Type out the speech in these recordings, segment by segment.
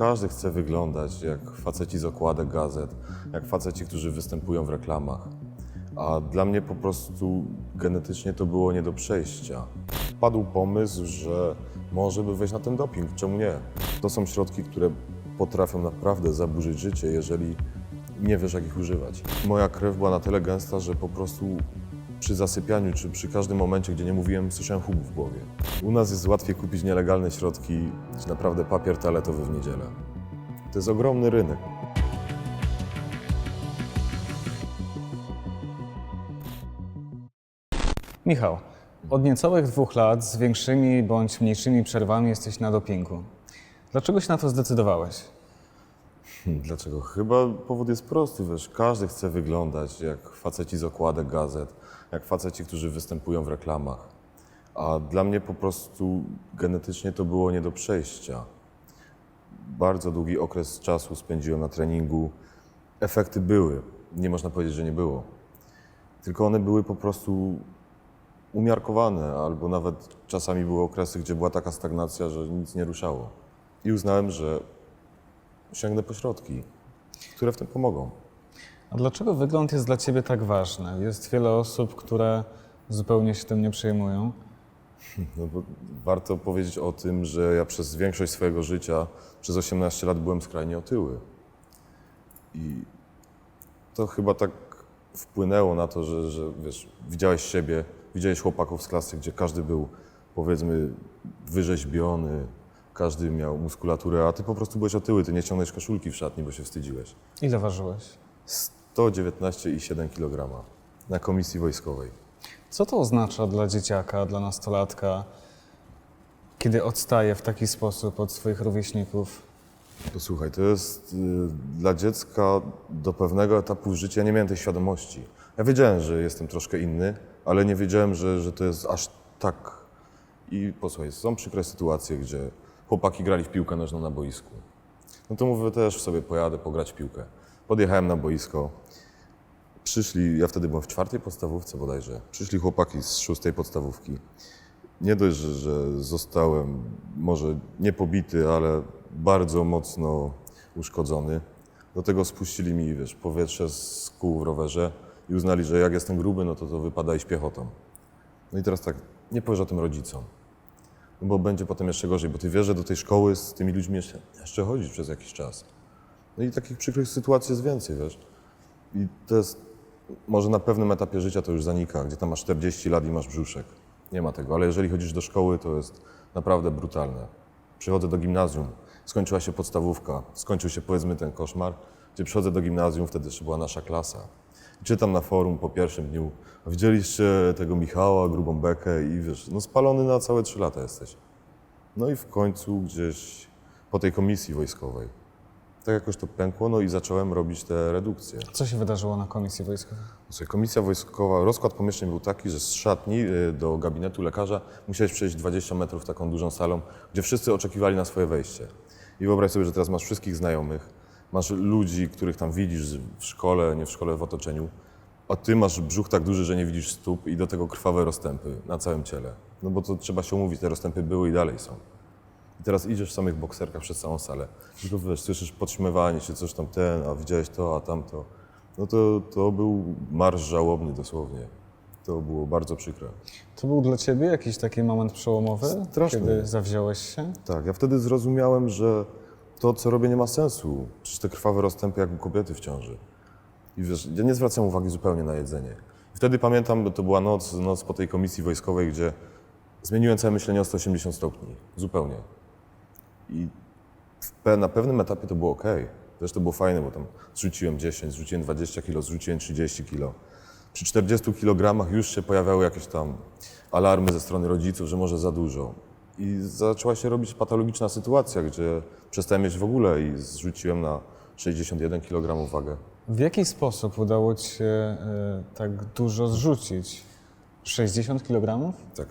każdy chce wyglądać jak faceci z okładek gazet, jak faceci, którzy występują w reklamach. A dla mnie po prostu genetycznie to było nie do przejścia. Padł pomysł, że może by wejść na ten doping, czemu nie? To są środki, które potrafią naprawdę zaburzyć życie, jeżeli nie wiesz, jak ich używać. Moja krew była na tyle gęsta, że po prostu przy zasypianiu, czy przy każdym momencie, gdzie nie mówiłem, słyszałem huk w głowie. U nas jest łatwiej kupić nielegalne środki, niż naprawdę papier toaletowy w niedzielę. To jest ogromny rynek. Michał, od niecałych dwóch lat z większymi bądź mniejszymi przerwami jesteś na dopingu. Dlaczego się na to zdecydowałeś? Dlaczego? Chyba powód jest prosty, wiesz, każdy chce wyglądać jak faceci z okładek gazet, jak faceci, którzy występują w reklamach. A dla mnie po prostu genetycznie to było nie do przejścia. Bardzo długi okres czasu spędziłem na treningu. Efekty były, nie można powiedzieć, że nie było. Tylko one były po prostu umiarkowane, albo nawet czasami były okresy, gdzie była taka stagnacja, że nic nie ruszało. I uznałem, że sięgnę po środki, które w tym pomogą. A dlaczego wygląd jest dla ciebie tak ważny? Jest wiele osób, które zupełnie się tym nie przejmują. No warto powiedzieć o tym, że ja przez większość swojego życia, przez 18 lat byłem skrajnie otyły. I to chyba tak wpłynęło na to, że, że wiesz, widziałeś siebie, widziałeś chłopaków z klasy, gdzie każdy był powiedzmy wyrzeźbiony, każdy miał muskulaturę, a ty po prostu byłeś otyły, ty nie ciągnąłeś koszulki w szatni, bo się wstydziłeś. Ile ważyłeś? 119,7 kg na komisji wojskowej. Co to oznacza dla dzieciaka, dla nastolatka, kiedy odstaje w taki sposób od swoich rówieśników? Posłuchaj, to jest y, dla dziecka do pewnego etapu życia. Ja nie miałem tej świadomości. Ja wiedziałem, że jestem troszkę inny, ale nie wiedziałem, że, że to jest aż tak. I posłuchaj, są przykre sytuacje, gdzie chłopaki grali w piłkę nożną na boisku. No to mówię, też sobie pojadę pograć w piłkę. Podjechałem na boisko. Przyszli, ja wtedy byłem w czwartej podstawówce bodajże. Przyszli chłopaki z szóstej podstawówki. Nie dość, że, zostałem może nie pobity, ale bardzo mocno uszkodzony. Do tego spuścili mi, wiesz, powietrze z kół w rowerze i uznali, że jak jestem gruby, no to to wypada iść piechotą. No i teraz tak, nie powiesz o tym rodzicom, bo będzie potem jeszcze gorzej, bo ty wiesz, że do tej szkoły z tymi ludźmi jeszcze, jeszcze przez jakiś czas. No i takich przykrych sytuacji jest więcej, wiesz. I to jest, może na pewnym etapie życia to już zanika, gdzie tam masz 40 lat i masz brzuszek. Nie ma tego, ale jeżeli chodzisz do szkoły, to jest naprawdę brutalne. Przychodzę do gimnazjum, skończyła się podstawówka, skończył się powiedzmy ten koszmar, gdzie przychodzę do gimnazjum, wtedy jeszcze była nasza klasa. Czytam na forum po pierwszym dniu, a widzieliście tego Michała, grubą bekę i wiesz, no spalony na całe trzy lata jesteś. No i w końcu gdzieś po tej komisji wojskowej, tak jakoś to pękło, no i zacząłem robić te redukcje. Co się wydarzyło na komisji wojskowej? Słuchaj, komisja wojskowa, rozkład pomieszczeń był taki, że z szatni y, do gabinetu lekarza musiałeś przejść 20 metrów taką dużą salą, gdzie wszyscy oczekiwali na swoje wejście. I wyobraź sobie, że teraz masz wszystkich znajomych, masz ludzi, których tam widzisz w szkole, nie w szkole, w otoczeniu, a ty masz brzuch tak duży, że nie widzisz stóp i do tego krwawe rozstępy na całym ciele. No bo to trzeba się umówić, te rozstępy były i dalej są. I teraz idziesz w samych bokserkach przez całą salę. Tylko wiesz, słyszysz podśmiewanie się, coś tam ten, a widziałeś to, a tamto. No to, to był marsz żałobny dosłownie. To było bardzo przykre. To był dla ciebie jakiś taki moment przełomowy, Straszny. kiedy zawziąłeś się? Tak, ja wtedy zrozumiałem, że to, co robię, nie ma sensu. Przecież te krwawe rozstępy jak u kobiety w ciąży. I wiesz, ja nie zwracam uwagi zupełnie na jedzenie. Wtedy pamiętam, bo to była noc, noc po tej komisji wojskowej, gdzie zmieniłem całe myślenie o 180 stopni. Zupełnie. I na pewnym etapie to było ok. Też to było fajne, bo tam zrzuciłem 10, zrzuciłem 20 kilo, zrzuciłem 30 kilo. Przy 40 kilogramach już się pojawiały jakieś tam alarmy ze strony rodziców, że może za dużo. I zaczęła się robić patologiczna sytuacja, gdzie przestałem mieć w ogóle i zrzuciłem na 61 kg wagę. W jaki sposób udało ci się e, tak dużo zrzucić? 60 kg? Tak.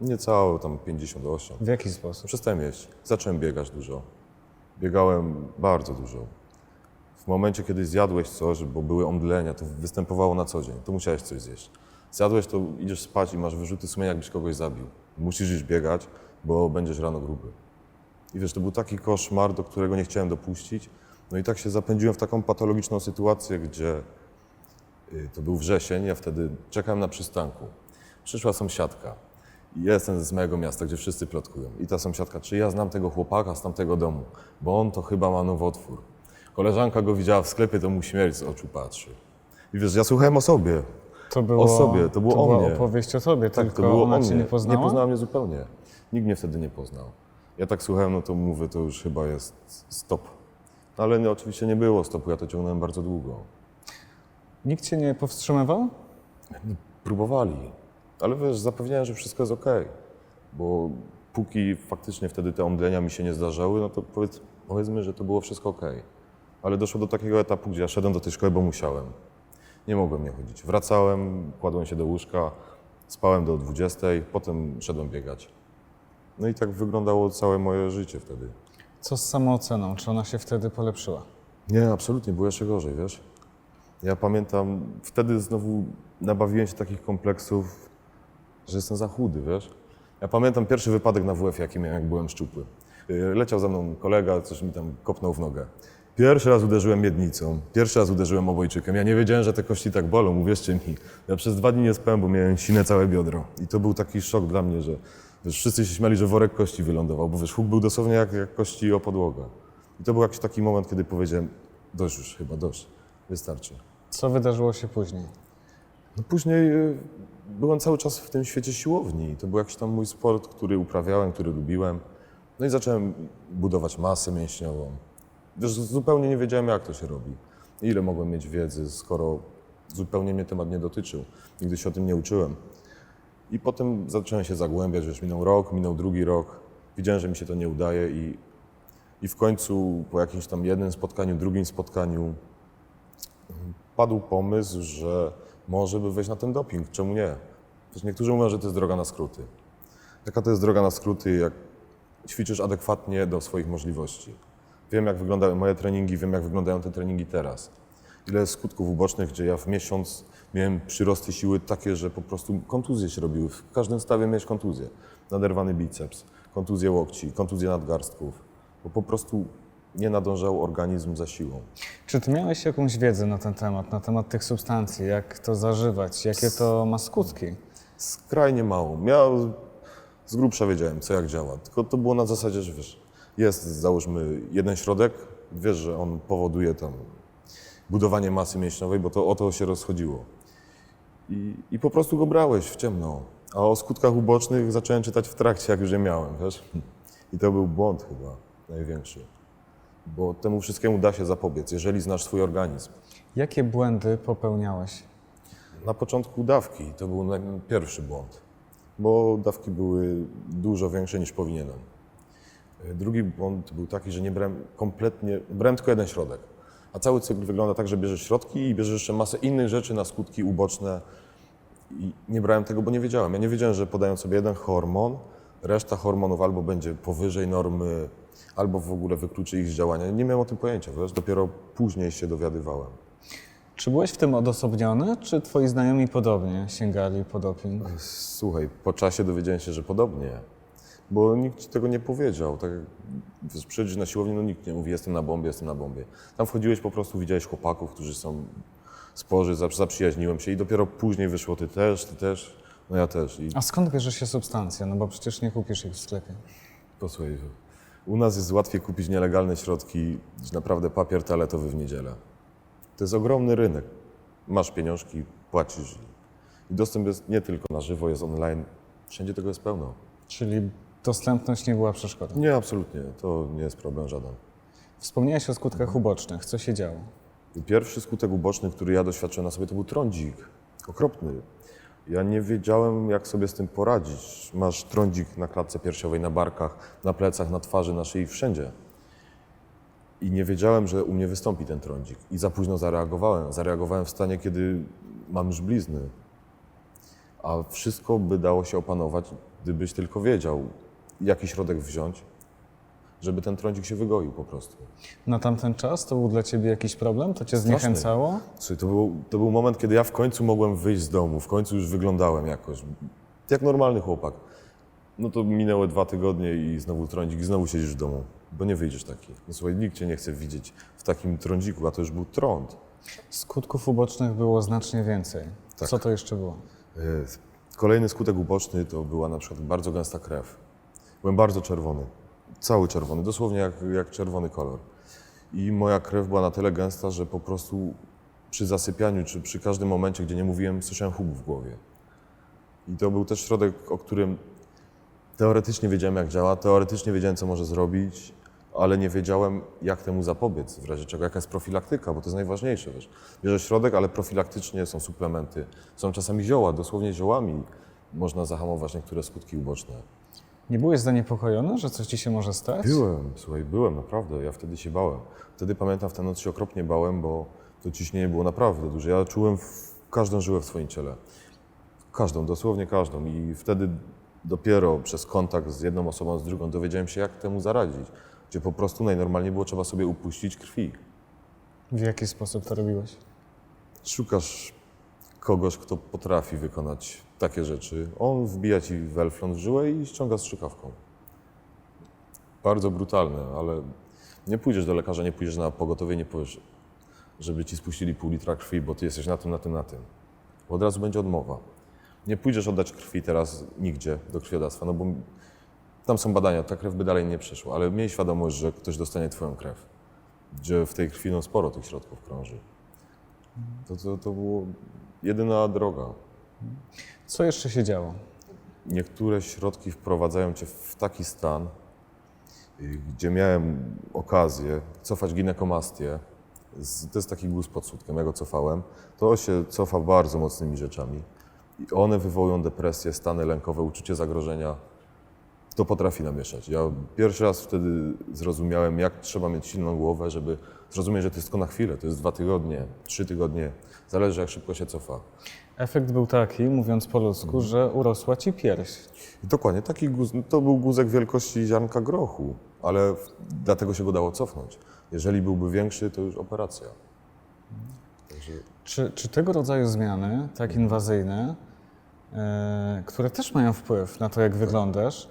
Niecałe tam 58. W jaki sposób? Przestałem jeść. Zacząłem biegać dużo. Biegałem bardzo dużo. W momencie, kiedy zjadłeś coś, bo były omdlenia, to występowało na co dzień, to musiałeś coś zjeść. Zjadłeś, to idziesz spać i masz wyrzuty sumienia, jakbyś kogoś zabił. Musisz iść biegać, bo będziesz rano gruby. I wiesz, to był taki koszmar, do którego nie chciałem dopuścić. No i tak się zapędziłem w taką patologiczną sytuację, gdzie y, to był wrzesień, ja wtedy czekałem na przystanku. Przyszła sąsiadka. Ja jestem z mojego miasta, gdzie wszyscy plotkują. I ta sąsiadka, czy ja znam tego chłopaka z tamtego domu, bo on to chyba ma nowotwór. Koleżanka go widziała w sklepie, to mu śmierć z oczu patrzy. I wiesz, ja słuchałem o sobie. To było, O sobie, to było o była mnie. opowieść o tobie, Tak, tylko to było ona cię nie poznała? Nie poznała mnie zupełnie. Nikt mnie wtedy nie poznał. Ja tak słuchałem, no to mówię, to już chyba jest stop. No Ale nie, oczywiście nie było stopu, ja to ciągnąłem bardzo długo. Nikt cię nie powstrzymywał? Próbowali, ale wiesz, zapewniałem, że wszystko jest okej. Bo póki faktycznie wtedy te omdlenia mi się nie zdarzały, no to powiedz, powiedzmy, że to było wszystko okej. Ale doszło do takiego etapu, gdzie ja szedłem do tej szkoły, bo musiałem. Nie mogłem nie chodzić. Wracałem, kładłem się do łóżka, spałem do 20, potem szedłem biegać. No i tak wyglądało całe moje życie wtedy. Co z samooceną? Czy ona się wtedy polepszyła? Nie, absolutnie, było jeszcze gorzej, wiesz. Ja pamiętam, wtedy znowu nabawiłem się takich kompleksów, że jestem za chudy, wiesz. Ja pamiętam pierwszy wypadek na WF, jaki miałem, jak byłem szczupły. Yy, Leciał za mną kolega, coś mi tam kopnął w nogę. Pierwszy raz uderzyłem miednicą, pierwszy raz uderzyłem obojczykiem. Ja nie wiedziałem, że te kości tak bolą, uwierzcie mi. Ja przez dwa dni nie spałem, bo miałem sine całe biodro. I to był taki szok dla mnie, że wiesz, wszyscy się śmiali, że worek kości wylądował, bo wiesz, huk był dosłownie jak, jak kości o podłogę. I to był jakiś taki moment, kiedy powiedziałem, dość już chyba, dość, wystarczy. Co wydarzyło się później? No później y, byłem cały czas w tym świecie siłowni. To był jakiś tam mój sport, który uprawiałem, który lubiłem. No i zacząłem budować masę mięśniową. Też zupełnie nie wiedziałem, jak to się robi. Ile mogłem mieć wiedzy, skoro zupełnie mnie temat nie dotyczył. Nigdy się o tym nie uczyłem. I potem zacząłem się zagłębiać, już minął rok, minął drugi rok. Widziałem, że mi się to nie udaje i, i w końcu po jakimś tam jednym spotkaniu, drugim spotkaniu padł pomysł, że może by wejść na ten doping, czemu nie? Też niektórzy mówią, że to jest droga na skróty. Jaka to jest droga na skróty, jak ćwiczysz adekwatnie do swoich możliwości. Wiem, jak wyglądały moje treningi, wiem, jak wyglądają te treningi teraz. Ile skutków ubocznych, gdzie ja w miesiąc miałem przyrosty siły takie, że po prostu kontuzje się robiły. W każdym stawie miałeś kontuzję. Naderwany biceps, kontuzje łokci, kontuzje nadgarstków. Bo po prostu nie nadążał organizm za siłą. Czy ty miałeś jakąś wiedzę na ten temat, na temat tych substancji, jak to zażywać, jakie to ma skutki? Skrajnie mało. Ja z grubsza wiedziałem, co jak działa. Tylko to było na zasadzie, że wiesz, jest załóżmy jeden środek, wiesz, że on powoduje tam budowanie masy mięśniowej, bo to o to się rozchodziło. I, I po prostu go brałeś w ciemno. A o skutkach ubocznych zacząłem czytać w trakcie, jak już je miałem, wiesz. I to był błąd chyba największy. Bo temu wszystkiemu da się zapobiec, jeżeli znasz swój organizm. Jakie błędy popełniałeś? Na początku dawki to był pierwszy błąd, bo dawki były dużo większe niż powinienem. Drugi błąd był taki, że nie brałem kompletnie, brałem tylko jeden środek. A cały cykl wygląda tak, że bierzesz środki i bierzesz jeszcze masę innych rzeczy na skutki uboczne. I nie brałem tego, bo nie wiedziałem. Ja nie wiedziałem, że podając sobie jeden hormon, reszta hormonów albo będzie powyżej normy, albo w ogóle wykluczy ich z działania. Nie miałem o tym pojęcia, wiesz? dopiero później się dowiadywałem. Czy byłeś w tym odosobniony, czy twoi znajomi podobnie sięgali po doping? Słuchaj, po czasie dowiedziałem się, że podobnie, bo nikt ci tego nie powiedział. Tak wiesz, na siłownię, no nikt nie mówi, jestem na bombie, jestem na bombie. Tam wchodziłeś po prostu, widziałeś chłopaków, którzy są sporzy, zap- zaprzyjaźniłem się i dopiero później wyszło, ty też, ty też, no ja też. I A skąd bierze się substancja? No bo przecież nie kupisz ich w sklepie. posłuchaj, u nas jest łatwiej kupić nielegalne środki niż naprawdę papier toaletowy w niedzielę. To jest ogromny rynek. Masz pieniążki, płacisz. I dostęp jest nie tylko na żywo, jest online. Wszędzie tego jest pełno. Czyli dostępność nie była przeszkodą. Nie, absolutnie. To nie jest problem żaden. Wspomniałeś o skutkach ubocznych. Co się działo? Pierwszy skutek uboczny, który ja doświadczyłem na sobie, to był trądzik. Okropny. Ja nie wiedziałem, jak sobie z tym poradzić. Masz trądzik na klatce piersiowej, na barkach, na plecach, na twarzy, na szyi, wszędzie. I nie wiedziałem, że u mnie wystąpi ten trądzik. I za późno zareagowałem. Zareagowałem w stanie, kiedy mam już blizny. A wszystko by dało się opanować, gdybyś tylko wiedział, jaki środek wziąć, żeby ten trądzik się wygoił po prostu. Na tamten czas to był dla ciebie jakiś problem? To cię Straszny. zniechęcało? Słuchaj, to był, to był moment, kiedy ja w końcu mogłem wyjść z domu, w końcu już wyglądałem jakoś jak normalny chłopak. No to minęły dwa tygodnie i znowu trądzik i znowu siedzisz w domu, bo nie wyjdziesz taki. No słuchaj, nikt cię nie chce widzieć w takim trądziku, a to już był trąd. Skutków ubocznych było znacznie więcej. Tak. Co to jeszcze było? E, Kolejny skutek uboczny to była na przykład bardzo gęsta krew. Byłem bardzo czerwony, cały czerwony, dosłownie jak, jak czerwony kolor. I moja krew była na tyle gęsta, że po prostu przy zasypianiu, czy przy każdym momencie, gdzie nie mówiłem, słyszałem huk w głowie. I to był też środek, o którym teoretycznie wiedziałem, jak działa, teoretycznie wiedziałem, co może zrobić, ale nie wiedziałem, jak temu zapobiec, w razie czego, jaka jest profilaktyka, bo to jest najważniejsze. Wiesz. Bierze środek, ale profilaktycznie są suplementy, są czasami zioła, dosłownie ziołami można zahamować niektóre skutki uboczne. Nie byłeś zaniepokojony, że coś ci się może stać? Byłem, słuchaj, byłem naprawdę, ja wtedy się bałem. Wtedy pamiętam, w tę noc się okropnie bałem, bo to ciśnienie było naprawdę duże. Ja czułem w każdą żyłę w swoim ciele. Każdą, dosłownie każdą. I wtedy dopiero przez kontakt z jedną osobą, z drugą dowiedziałem się, jak temu zaradzić. Gdzie po prostu najnormalniej było trzeba sobie upuścić krwi. W jaki sposób to robiłeś? Szukasz kogoś, kto potrafi wykonać takie rzeczy. On wbija ci welflon w żyłę i ściąga strzykawką. Bardzo brutalne, ale nie pójdziesz do lekarza, nie pójdziesz na pogotowie, nie powiesz, żeby ci spuścili pół litra krwi, bo ty jesteś na tym, na tym, na tym. Bo od razu będzie odmowa. Nie pójdziesz oddać krwi teraz nigdzie do krwiodawstwa, no bo tam są badania, ta krew by dalej nie przeszła, ale miej świadomość, że ktoś dostanie twoją krew, gdzie w tej krwi no, sporo tych środków krąży. To, to, to było jedyna droga. Co jeszcze się działo? Niektóre środki wprowadzają cię w taki stan, gdzie miałem okazję cofać ginekomastię. Z- To jest taki guz pod sutkiem, ja go cofałem. To się cofa bardzo mocnymi rzeczami. I one wywołują depresję, stany lękowe, uczucie zagrożenia. To potrafi namieszać. Ja pierwszy raz wtedy zrozumiałem, jak trzeba mieć silną głowę, żeby zrozumieć, że to jest tylko na chwilę, to jest dwa tygodnie, trzy tygodnie. Zależy, jak szybko się cofa. Efekt był taki, mówiąc po ludzku, że urosła ci pierś. Dokładnie, taki guz, to był guzek wielkości ziarnka grochu, ale w- dlatego się go dało cofnąć. Jeżeli byłby większy, to już operacja. Także Czy, czy tego rodzaju zmiany, tak inwazyjne, e, które też mają wpływ na to, jak wyglądasz,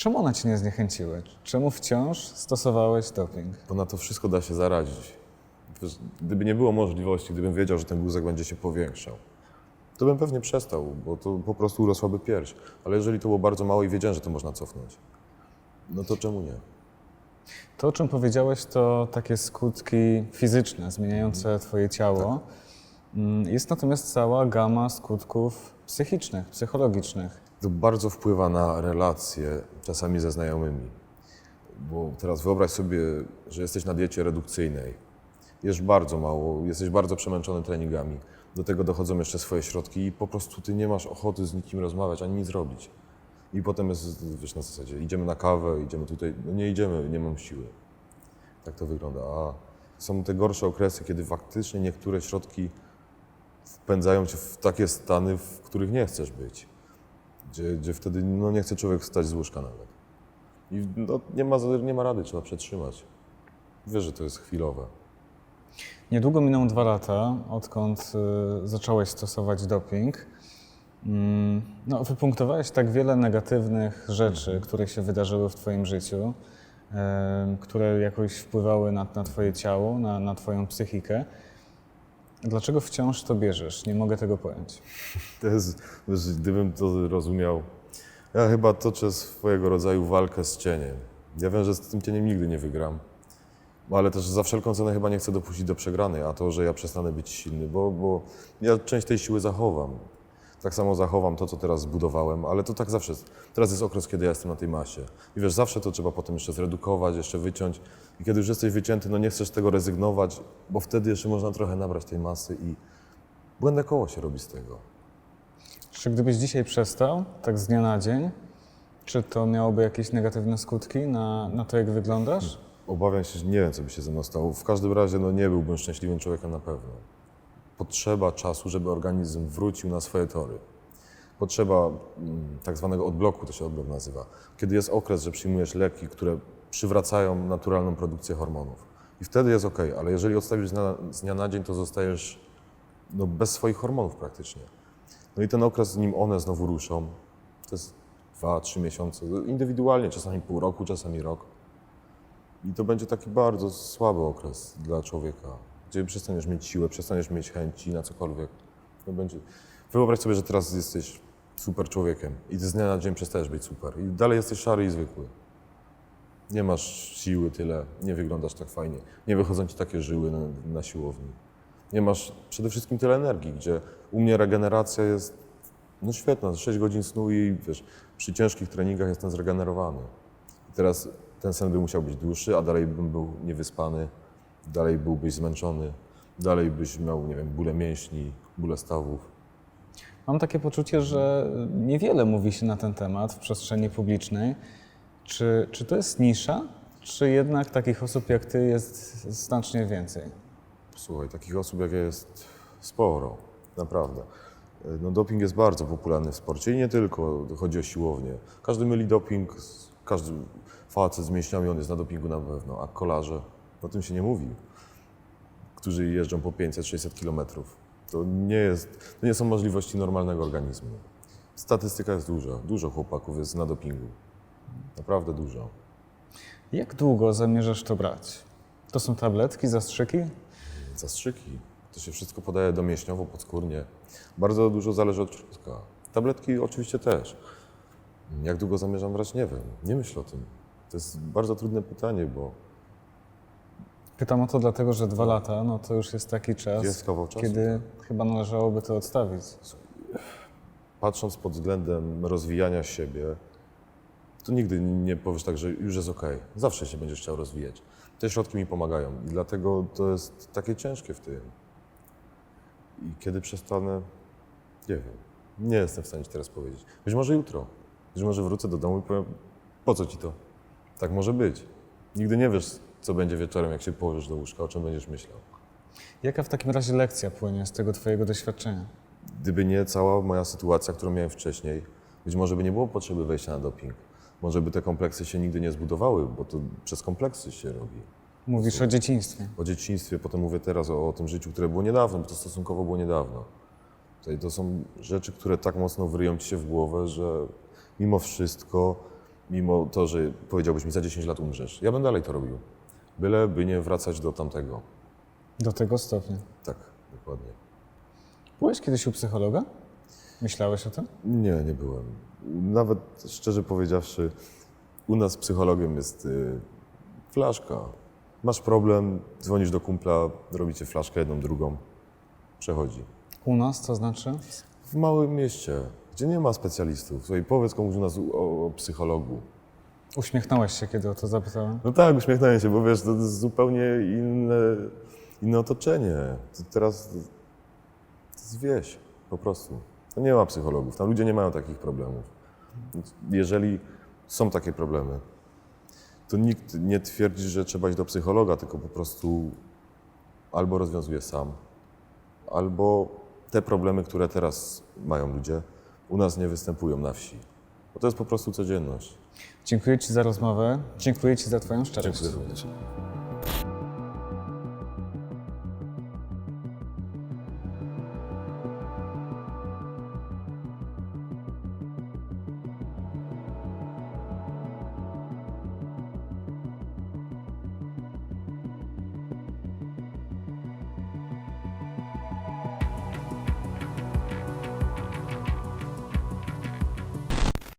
czemu one cię nie zniechęciły? Czemu wciąż stosowałeś doping? bo na to wszystko da się zaradzić. Wiesz, Gdyby nie było możliwości, gdybym wiedział, że ten guzek będzie się powiększał, to bym pewnie przestał, bo to po prostu urosłaby pierś. Ale jeżeli to było bardzo mało i wiedziałem, że to można cofnąć, no to czemu nie? To, o czym powiedziałeś, to takie skutki fizyczne, zmieniające twoje ciało. Mm, Jest natomiast cała gama skutków psychicznych, psychologicznych. To bardzo wpływa na relacje, czasami ze znajomymi. Bo teraz wyobraź sobie, że jesteś na diecie redukcyjnej. Jesz bardzo mało, jesteś bardzo przemęczony treningami. Do tego dochodzą jeszcze swoje środki i po prostu ty nie masz ochoty z nikim rozmawiać, ani nic robić. I potem jest, wiesz, na zasadzie, idziemy na kawę, idziemy tutaj, no nie idziemy, nie mam siły. Tak to wygląda. A są te gorsze okresy, kiedy faktycznie niektóre środki wpędzają cię w takie stany, w których nie chcesz być gdzie, gdzie wtedy no, nie chce człowiek wstać z łóżka nawet. I no, nie, ma, nie ma rady, trzeba przetrzymać. Wiesz, że to jest chwilowe. Niedługo miną dwa lata, odkąd y, zacząłeś stosować doping. Mm, No, wypunktowałeś tak wiele negatywnych rzeczy, które się wydarzyły w Twoim życiu, em, które jakoś wpływały na, na Twoje ciało, na, na Twoją psychikę. Dlaczego wciąż to bierzesz? Nie mogę tego pojąć. To jest, gdybym to rozumiał, ja chyba toczę swojego rodzaju walkę z cieniem. Ja wiem, że z tym cieniem nigdy nie wygram, ale też za wszelką cenę chyba nie chcę dopuścić do przegranej, a to, że ja przestanę być silny, bo, bo ja część tej siły zachowam. Tak samo zachowam to, co teraz zbudowałem, ale to tak zawsze jest. Teraz jest okres, kiedy ja jestem na tej masie. I wiesz, zawsze to trzeba potem jeszcze zredukować, jeszcze wyciąć. I kiedy już jesteś wycięty, no nie chcesz z tego rezygnować, bo wtedy jeszcze można trochę nabrać tej masy i błędne koło się robi z tego. Czy gdybyś dzisiaj przestał, tak z dnia na dzień, czy to miałoby jakieś negatywne skutki na, na to, jak wyglądasz? Obawiam się, że nie wiem, co by się ze mną stało. W każdym razie no, nie byłbym szczęśliwym człowiekiem na pewno. Potrzeba czasu, żeby organizm wrócił na swoje tory. Potrzeba mm, tak zwanego odbloku, to się odblok nazywa. Kiedy jest okres, że przyjmujesz leki, które przywracają naturalną produkcję hormonów. I wtedy jest ok, ale jeżeli odstawisz dnia, z dnia na dzień, to zostajesz no, bez swoich hormonów praktycznie. No i ten okres, nim one znowu ruszą, to jest dwa, trzy miesiące, indywidualnie, czasami pół roku, czasami rok. I to będzie taki bardzo słaby okres dla człowieka, gdzie przestaniesz mieć siłę, przestaniesz mieć chęci na cokolwiek. To będzie... Wyobraź sobie, że teraz jesteś super człowiekiem i z dnia na dzień przestajesz być super i dalej jesteś szary i zwykły. Nie masz siły tyle, nie wyglądasz tak fajnie, nie wychodzą ci takie żyły na, na siłowni. Nie masz przede wszystkim tyle energii, gdzie u mnie regeneracja jest no świetna, 6 godzin snu i wiesz, przy ciężkich treningach jestem zregenerowany. I teraz ten sen by musiał być dłuższy, a dalej bym był niewyspany, dalej byłbyś zmęczony, dalej byś miał, nie wiem, bóle mięśni, bóle stawów. Mam takie poczucie, że niewiele mówi się na ten temat w przestrzeni publicznej. Czy, czy to jest nisza, czy jednak takich osób jak ty jest znacznie więcej? Słuchaj, takich osób jak ja jest sporo, naprawdę. No, doping jest bardzo popularny w sporcie i nie tylko, chodzi o siłownię. Każdy myli doping, każdy facet z mięśniami, on jest na dopingu na pewno, a kolarze, o tym się nie mówi, którzy jeżdżą po 500-600 kilometrów. To nie, jest, to nie są możliwości normalnego organizmu. Statystyka jest duża, dużo chłopaków jest na dopingu. Naprawdę dużo. Jak długo zamierzasz to brać? To są tabletki, zastrzyki? Zastrzyki. To się wszystko podaje domięśniowo, podskórnie. Bardzo dużo zależy od człowieka. Tabletki oczywiście też. Jak długo zamierzam brać? Nie wiem. Nie myślę o tym. To jest bardzo trudne pytanie, bo Pytam o to dlatego, że dwa lata no to już jest taki czas, Jest kawał czasu, kiedy chyba należałoby to odstawić. patrząc pod względem rozwijania siebie, to nigdy nie powiesz tak, że już jest ok. Zawsze się będziesz chciał rozwijać. Te środki mi pomagają i dlatego to jest takie ciężkie w tym. I kiedy przestanę, nie wiem. Nie jestem w stanie ci teraz powiedzieć. Być może jutro. Być może wrócę do domu i powiem, po co ci to? Tak może być. Nigdy nie wiesz, co będzie wieczorem, jak się położysz do łóżka, o czym będziesz myślał. Jaka w takim razie lekcja płynie z tego twojego doświadczenia? Gdyby nie cała moja sytuacja, którą miałem wcześniej, być może by nie było potrzeby wejścia na doping. Może by te kompleksy się nigdy nie zbudowały, bo to przez kompleksy się robi. Mówisz o dzieciństwie. O dzieciństwie, potem mówię teraz o, o tym życiu, które było niedawno, bo to stosunkowo było niedawno. Tutaj to są rzeczy, które tak mocno wryją ci się w głowę, że mimo wszystko, mimo to, że powiedziałbyś mi za 10 lat umrzesz, ja bym dalej to robił. Byle by nie wracać do tamtego. Do tego stopnia. Tak, dokładnie. Byłeś kiedyś u psychologa? Myślałeś o tym? Nie, nie byłem. Nawet szczerze powiedziawszy, u nas psychologiem jest y, flaszka. Masz problem, dzwonisz do kumpla, robicie flaszkę jedną, drugą, przechodzi. U nas to znaczy? W małym mieście, gdzie nie ma specjalistów, słuchaj, powiedz komuś u nas o, o psychologu. Uśmiechnąłeś się, kiedy o to zapytałem. No tak, uśmiechnąłem się, bo wiesz, to jest zupełnie inne, inne otoczenie. To teraz to jest wieś, po prostu. To nie ma psychologów, tam ludzie nie mają takich problemów. Jeżeli są takie problemy, to nikt nie twierdzi, że trzeba iść do psychologa, tylko po prostu albo rozwiązuje sam, albo te problemy, które teraz mają ludzie, u nas nie występują na wsi. Bo to jest po prostu codzienność. Dziękuję Ci za rozmowę. Dziękuję Ci za Twoją szczerość. Dziękuję również.